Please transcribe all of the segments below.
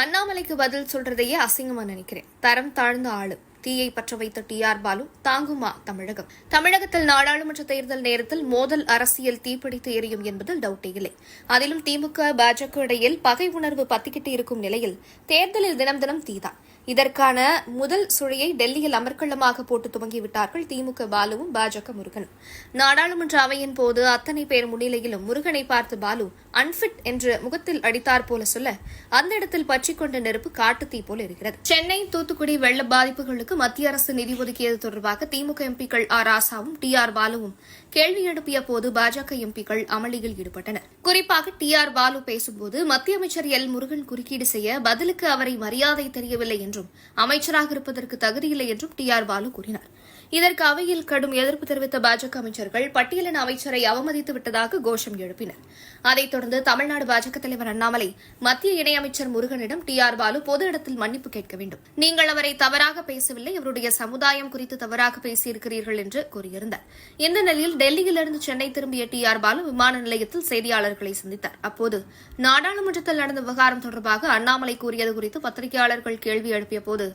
அண்ணாமலைக்கு பதில் சொல்றதையே அசிங்கமா நினைக்கிறேன். தரம் தாழ்ந்த ஆளு. தீயை பற்ற வைத்த டி ஆர் பாலு தாங்குமா தமிழகம். தமிழகத்தில் நாடாளுமன்ற தேர்தல் நேரத்தில் மோதல் அரசியல் தீப்பிடித்து எரியும் என்பதில் டவுட்டே இல்லை. அதிலும் திமுக பாஜக இடையில் பகை உணர்வு பத்திக்கிட்டு இருக்கும் நிலையில் தேர்தலில் தினம் தினம் தீதான். இதற்கான முதல் சுழியை டெல்லியில் அமர்க்களமாக போட்டு துவங்கிவிட்டார்கள் திமுக பாலுவும் பாஜக முருகனும் நாடாளுமன்ற அவையின் போது அத்தனை பேர் முன்னிலையிலும் முருகனை பார்த்து பாலு அன்பிட் என்று முகத்தில் அடித்தார் போல சொல்ல அந்த இடத்தில் பற்றிக்கொண்ட நெருப்பு காட்டுத்தீ போல இருக்கிறது. சென்னை தூத்துக்குடி வெள்ள பாதிப்புகளுக்கு மத்திய அரசு நிதி ஒதுக்கியது தொடர்பாக திமுக எம்பிக்கள் ஆர். ராசாவும் டி. ஆர். பாலுவும் கேள்வி எழுப்பிய போது பாஜக எம்பிக்கள் அமளியில் ஈடுபட்டனர். குறிப்பாக டி ஆர் பாலு பேசும்போது மத்திய அமைச்சர் எல் முருகன் குறுக்கீடு செய்ய பதிலுக்கு அவரை மரியாதை தெரியவில்லை என்றும் அமைச்சராக இருப்பதற்கு தகுதியில்லை என்றும் டி ஆர் பாலு கூறினார். இதற்கு அவையில் கடும் எதிர்ப்பு தெரிவித்த பாஜக அமைச்சர்கள் பட்டியலின் அமைச்சரை அவமதித்து விட்டதாக கோஷம் எழுப்பினர். அதைத் தொடர்ந்து தமிழ்நாடு பாஜக தலைவர் அண்ணாமலை மத்திய இணையமைச்சர் முருகனிடம் டி ஆர் பாலு பொது இடத்தில் மன்னிப்பு கேட்க வேண்டும். நீங்கள் அவரை தவறாக பேசவில்லை அவருடைய சமுதாயம் குறித்து தவறாக பேசியிருக்கிறீர்கள் என்று கூறியிருந்தார். இந்த நிலையில் டெல்லியிலிருந்து சென்னை திரும்பிய டி ஆர் பாலு விமான நிலையத்தில் செய்தியாளர்களை சந்தித்தார். அப்போது நாடாளுமன்றத்தில் நடந்த விவகாரம் தொடர்பாக அண்ணாமலை கூறியது குறித்து பத்திரிகையாளர்கள் கேள்வி எழுப்பிய போது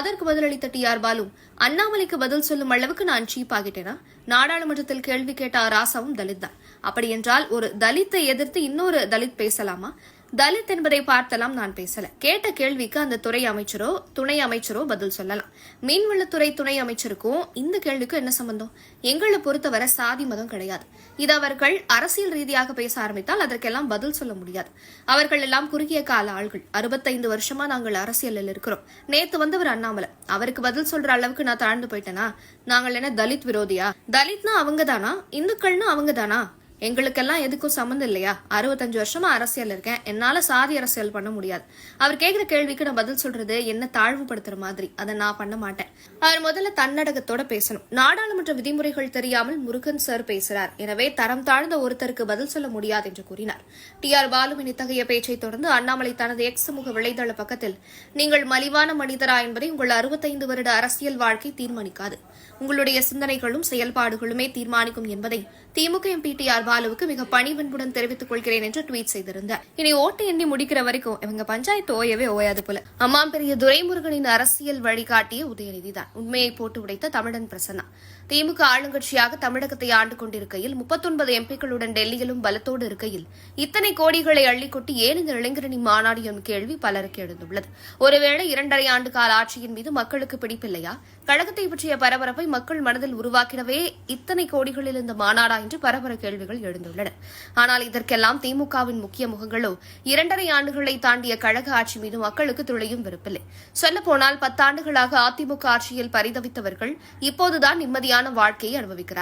அதற்கு பதிலளித்த டி ஆர் பாலு அண்ணாமலைக்கு பதில் சொல்லும் அளவுக்கு நான் சீப் ஆகிட்டேனா? நாடாளுமன்றத்தில் கேள்வி கேட்ட ராசாவும் தலித் தான். அப்படி என்றால் ஒரு தலித்தை எதிர்த்து இன்னொரு தலித் பேசலாமா? தலித் என்பதை பார்த்தெல்லாம் நான் பேசல. கேட்ட கேள்விக்கு அந்த துறை அமைச்சரோ துணை அமைச்சரோ பதில் சொல்லலாம். மீன்வளத்துறை துணை அமைச்சருக்கும் இந்த கேள்விக்கும் என்ன சம்பந்தம்? எங்களை பொறுத்தவரை சாதி மதம் கிடையாது. இது அவர்கள் அரசியல் ரீதியாக பேச ஆரம்பித்தால் அதற்கெல்லாம் பதில் சொல்ல முடியாது. அவர்கள் எல்லாம் குறுகிய கால ஆள்கள். அறுபத்தைந்து வருஷமா நாங்கள் அரசியலில் இருக்கிறோம். நேத்து வந்தவர் அண்ணாமலை. அவருக்கு பதில் சொல்ற அளவுக்கு நான் தாழ்ந்து போயிட்டேனா? நாங்கள் என்ன தலித் விரோதியா? தலித்னா அவங்க தானா இந்துக்கள்னா அவங்க தானா எங்களுக்கெல்லாம் எதுக்கும் சம்மந்தம் இல்லையா? அறுபத்தஞ்சு வருஷமா அரசியல் இருக்கேன். என்னால சாதி அரசியல் பண்ண முடியாது. அவர் கேக்குற கேள்விக்கு நான் பதில் சொல்றது என்ன தாழ்வுபடுத்துற மாதிரி. அதை நான் பண்ண மாட்டேன். அவர் முதல்ல தன்னடகத்தோட பேசணும். நாடாளுமன்ற விதிமுறைகள் தெரியாமல் முருகன் சார் பேசுறார். எனவே தரம் தாழ்ந்த ஒருத்தருக்கு பதில் சொல்ல முடியாது என்று கூறினார். டி ஆர் பாலுவின் இத்தகைய பேச்சை தொடர்ந்து அண்ணாமலை தனது எக்ஸ் சமூக வலைதள பக்கத்தில் நீங்கள் மலிவான மனிதரா என்பதை உங்கள் அறுபத்தைந்து வருட அரசியல் வாழ்க்கை தீர்மானிக்காது. உங்களுடைய சிந்தனைகளும் செயல்பாடுகளுமே தீர்மானிக்கும் என்பதை திமுக எம்பி டி ஆர் பாலுவுக்கு மிக பணிவன்புடன் தெரிவித்துக் கொள்கிறேன் என்று ட்வீட் செய்திருந்தார். இனி ஓட்டு எண்ணி முடிக்கிற வரைக்கும் இவங்க பஞ்சாயத்து ஓயவே ஓயாது போல. அம்மா பெரிய துரைமுருகனின் அரசியல் வழிகாட்டிய உதயநிதி தான் உண்மையை போட்டு உடைத்த தமிழன் பிரசன்னா. திமுக ஆளுங்கட்சியாக தமிழகத்தை ஆண்டு கொண்டிருக்கையில் முப்பத்தொன்பது எம்பிக்களுடன் டெல்லியிலும் பலத்தோடு இருக்கையில் இத்தனை கோடிகளை அள்ளிக்கொட்டி ஏன் இந்த இளைஞரணி மாநாடு எனும் கேள்வி பலருக்கு எழுந்துள்ளது. ஒருவேளை இரண்டரை ஆண்டு கால ஆட்சியின் மீது மக்களுக்கு பிடிப்பில்லையா? கழகத்தை பற்றிய பரபரப்பை மக்கள் மனதில் உருவாக்கிடவே இத்தனை கோடிகளில் இந்த மாநாடா என்று பரபர கேள்விகள் எழுந்துள்ளன. ஆனால் இதற்கெல்லாம் திமுகவின் முக்கிய முகங்களோ இரண்டரை ஆண்டுகளை தாண்டிய கழக ஆட்சி மீது மக்களுக்கு துளையும் விருப்பில்லை சொல்லப்போனால் பத்தாண்டுகளாக அதிமுக ஆட்சியில் பரிதவித்தவர்கள் இப்போதுதான் நிம்மதியான வாழ்க்கையை அனுபவிக்கிறார்